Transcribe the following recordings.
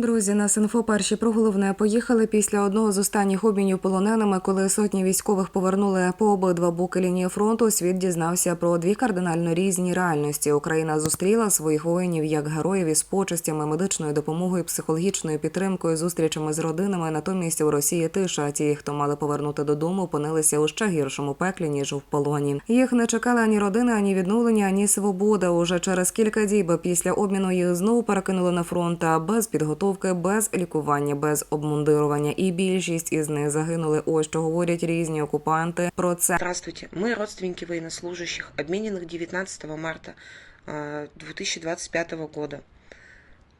Друзі, на Синфо перші про головне поїхали після одного з останніх обмінів полоненими, коли сотні військових повернули по обидва боки лінії фронту. Світ дізнався про дві кардинально різні реальності. Україна зустріла своїх воїнів як героїв із почестями, медичною допомогою, психологічною підтримкою, зустрічами з родинами. Натомість у Росії тиша. Ті, хто мали повернути додому, опинилися у ще гіршому пеклі ніж в полоні. Їх не чекали ані родини, ані відновлення, ані свобода. Уже через кілька діб після обміну їх знову перекинули на фронт а без підготовки, без лікування, без обмундирування. І більшість із них загинули. Ось що говорять різні окупанти про це. Здравствуйте. Мы родственники военнослужащих, обмененных 19 марта э, 2025 года.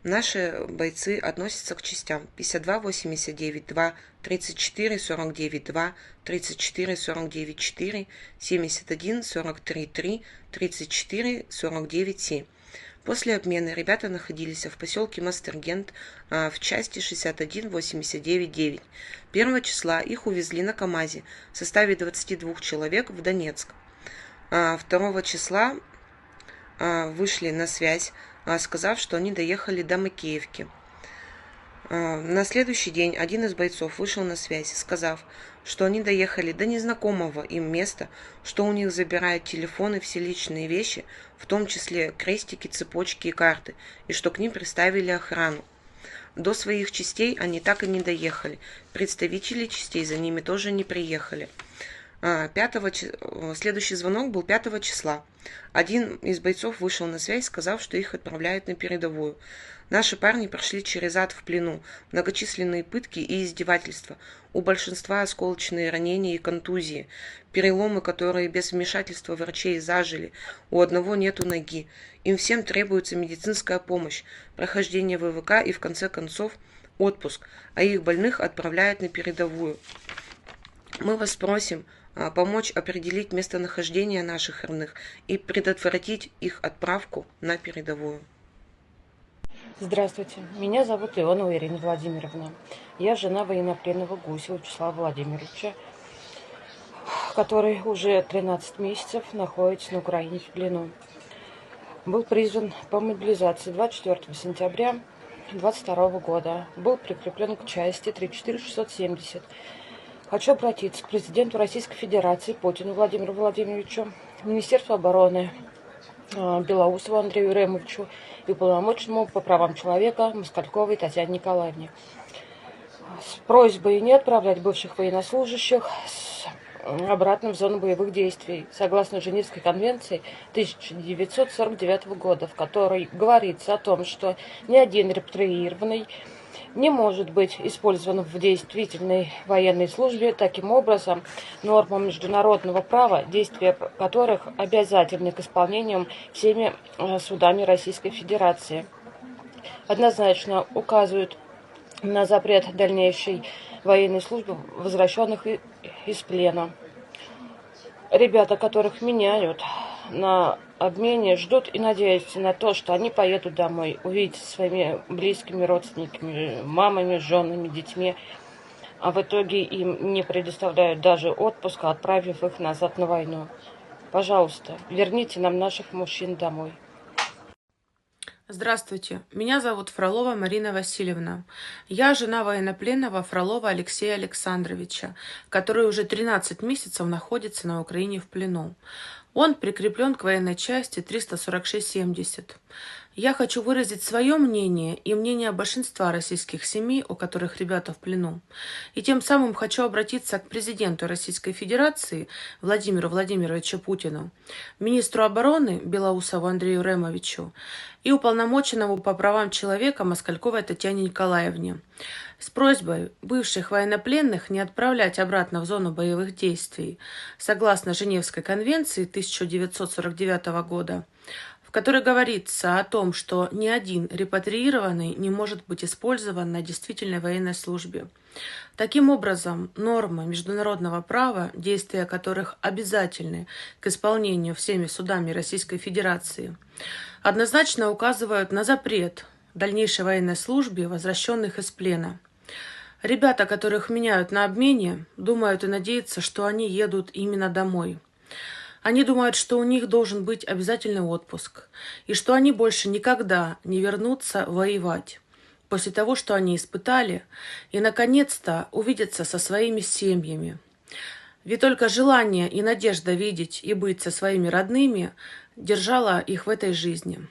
Наши бойцы относятся к частям 52 89 2, 34 49 2, 34 49 4, 71 43 3, 34 49 7. После обмена ребята находились в поселке Мастергент а, в части 61 89 9. 1 числа их увезли на КАМАЗе в составе 22 человек в Донецк. А, 2 числа а, вышли на связь, а, сказав, что они доехали до Макеевки. А, На следующий день один из бойцов вышел на связь, сказав, что они доехали до незнакомого им места, что у них забирают телефоны, все личные вещи, в том числе крестики, цепочки и карты, и что к ним приставили охрану. До своих частей они так и не доехали. Представители частей за ними тоже не приехали. А, 5 чи- э, Следующий звонок был 5 числа. Один из бойцов вышел на связь, сказав, что их отправляют на передовую. Наши парни прошли через ад в плену, многочисленные пытки и издевательства. У большинства осколочные ранения и контузии, переломы, которые без вмешательства врачей зажили. У одного нету ноги. Им всем требуется медицинская помощь, прохождение ВВК и в конце концов отпуск, а их больных отправляют на передовую. Мы вас просим а, помочь определить местонахождение наших родных и предотвратить их отправку на передовую. Здравствуйте, меня зовут Леонова Ирина Владимировна. Я жена военнопленного Гусева Вячеслава Владимировича, который уже 13 месяцев находится на Украине в плену. Был призван по мобилизации 24 сентября 22 года. Был прикреплен к части 34670. Хочу обратиться к президенту Российской Федерации Путину Владимиру Владимировичу, Министерству обороны э, Белоусову Андрею Ремовичу и уполномоченному по правам человека Москальковой Татьяне Николаевне. С просьбой не отправлять бывших военнослужащих с- обратно в зону боевых действий, согласно Женевской конвенции 1949 года, в которой говорится о том, что ни один репатриированный не может быть использован в действительной военной службе. Таким образом, нормам международного права, действия которых обязательны к исполнению всеми э, судами Российской Федерации, однозначно указывают на запрет дальнейшей военной службы возвращенных из плена. Ребята, которых меняют на обмене, ждут и надеются на то, что они поедут домой, увидятся своими близкими родственниками, мамами, женами, детьми, а в итоге им не предоставляют даже отпуска, отправив их назад на войну. Пожалуйста, верните нам наших мужчин домой. Здравствуйте, меня зовут Фролова Марина Васильевна. Я жена военнопленного Фролова Алексея Александровича, который уже 13 месяцев находится на Украине в плену. Он прикреплен к военной части 346-70. Я хочу выразить свое мнение и мнение большинства российских семей, у которых ребята в плену. И тем самым хочу обратиться к президенту Российской Федерации Владимиру Владимировичу Путину, министру обороны Белоусову Андрею Ремовичу и уполномоченному по правам человека Москальковой Татьяне Николаевне с просьбой бывших военнопленных не отправлять обратно в зону боевых действий согласно Женевской конвенции 1949 года, в которой говорится о том, что ни один репатриированный не может быть использован на действительной военной службе. Таким образом, нормы международного права, действия которых обязательны к исполнению всеми судами Российской Федерации, однозначно указывают на запрет дальнейшей военной службе возвращенных из плена. Ребята, которых меняют на обмене, думают и надеются, что они едут именно домой. Они думают, что у них должен быть обязательный отпуск, и что они больше никогда не вернутся воевать. после того, что они испытали, и, наконец-то, увидеться со своими семьями. Ведь только желание и надежда видеть и быть со своими родными держала их в этой жизни.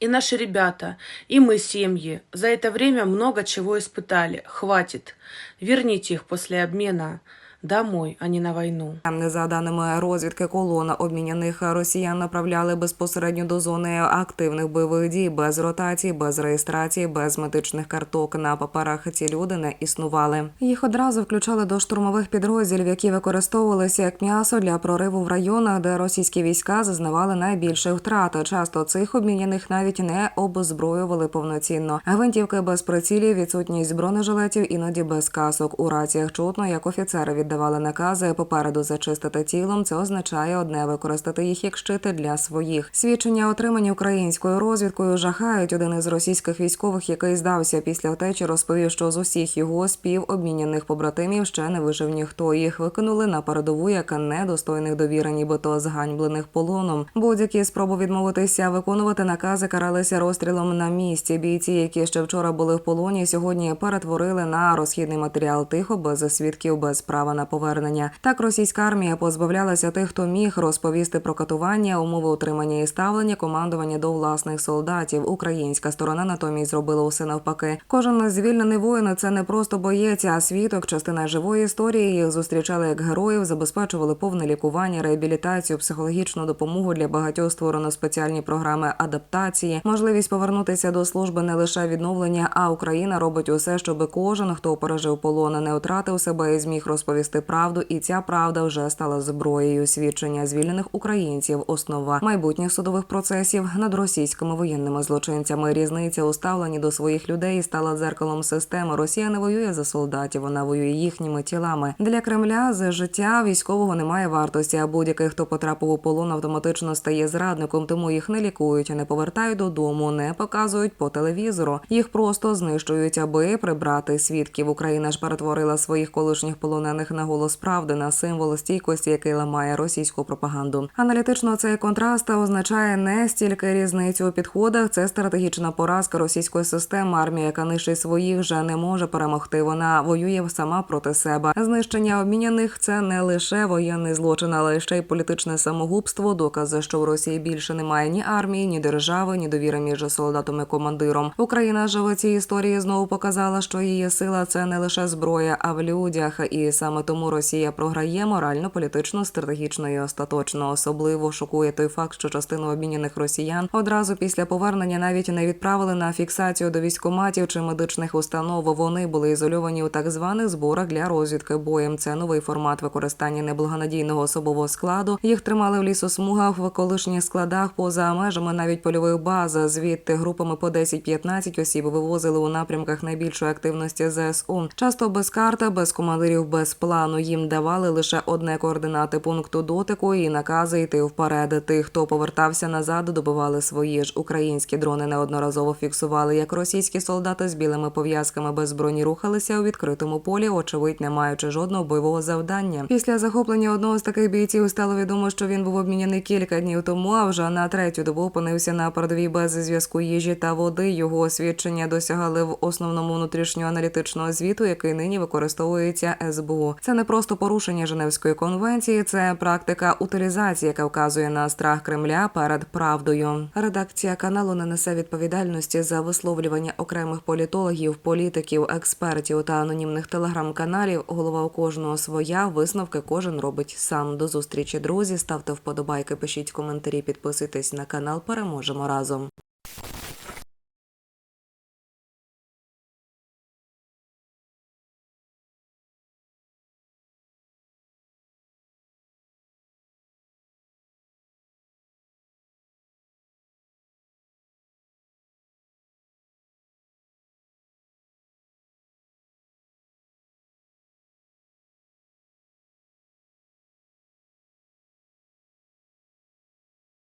И наши ребята, и мы, семьи, за это время много чего испытали. Хватит. Верните их после обмена домой, а не на войну. За даними розвідки, колона обміняних росіян направляли безпосередньо до зони активних бойових дій без ротації, без реєстрації, без медичних карток. На паперах ці люди не існували. Їх одразу включали до штурмових підрозділів, які використовувалися як м'ясо для прориву в районах, де російські війська зазнавали найбільших втрат. Часто цих обміняних навіть не обозброювали повноцінно. Гвинтівки без прицілів, відсутність бронежилетів, іноді без касок. У раціях чутно, як офіцери віддавали накази попереду зачистити тілом. Це означає одне використати їх як щити для своїх. Свідчення, отримані українською розвідкою, жахають. Один із російських військових, який здався після втечі, розповів, що з усіх його співобміняних побратимів ще не вижив ніхто. Їх викинули на передову як недостойних довіри, нібито зганьблених полоном. Будь-які спроби відмовитися виконувати накази каралися розстрілом на місці. Бійці, які ще вчора були в полоні, сьогодні перетворили на розхідний матеріал тихо, без свідків, без права на повернення. Так російська армія позбавлялася тих, хто міг розповісти про катування, умови утримання і ставлення, командування до власних солдатів. Українська сторона натомість зробила усе навпаки. Кожен звільнений воїн це не просто боєць, а свідок, частина живої історії. Їх зустрічали як героїв, забезпечували повне лікування, реабілітацію, психологічну допомогу для багатьох створено спеціальні програми адаптації, можливість повернутися до служби не лише відновлення, а Україна робить усе, щоб кожен, хто пережив полон, не втратив себе і зміг розповісти правду. І ця правда вже стала зброєю. Свідчення звільнених українців, основа майбутніх судових процесів над російськими воєнними злочинцями. Різниця у ставленні до своїх людей стала дзеркалом системи. Росія не воює за солдатів, вона воює їхніми тілами. Для Кремля з життя військового немає вартості. А будь-який, хто потрапив у полон, автоматично стає зрадником, тому їх не лікують, не повертають додому, не показують по телевізору. Їх просто знищують, аби прибрати свідків. Україна ж перетворила своїх колишніх полонених на голос правди, на символ стійкості, який ламає російську пропаганду. Аналітично цей контраст означає не стільки різницю у підходах. Це стратегічна поразка російської системи. Армія, яка нищить своїх, вже не може перемогти. Вона воює сама проти себе. Знищення обміняних це не лише воєнний злочин, але ще й політичне самогубство. Докази, що в Росії більше немає ні армії, ні держави, ні довіри між солдатом і командиром. Україна ж в цій історії знову показала, що її сила це не лише зброя, а в людях. І саме тому Росія програє морально, політично, стратегічно і остаточно. Особливо шокує той факт, що частину обміняних росіян одразу після повернення навіть не відправили на фіксацію до військоматів чи медичних установ. Вони були ізольовані у так званих зборах для розвідки боєм. Це новий формат використання неблагонадійного особового складу. Їх тримали в лісосмугах в колишніх складах поза межами навіть польових баз. Звідти групами по 10-15 осіб вивозили у напрямках найбільшої активності ЗСУ. Часто без карти, без командирів, без плану. Їм давали лише одне координати пункту дотику і накази йти вперед. Тих, хто повертався назад, добивали свої ж українські дрони. Неодноразово фіксували, як російські солдати з білими пов'язками без броні рухалися у відкритому полі, очевидь, не маючи жодного бойового завдання. Після захоплення одного з таких бійців стало відомо, що він був обміняний кілька днів тому. А вже на третю добу опинився на передовій без зв'язку їжі та води. Його освідчення досягали в основному внутрішнього аналітичного звіту, який нині використовується СБУ. Це не просто порушення Женевської конвенції, це практика утилізації, яка вказує на страх Кремля перед правдою. Редакція каналу не несе відповідальності за висловлювання окремих політологів, політиків, експертів та анонімних телеграм-каналів. Голова у кожного своя висновки кожен робить сам. До зустрічі, друзі. Ставте вподобайки, пишіть коментарі, підписуйтесь на канал. Переможемо разом.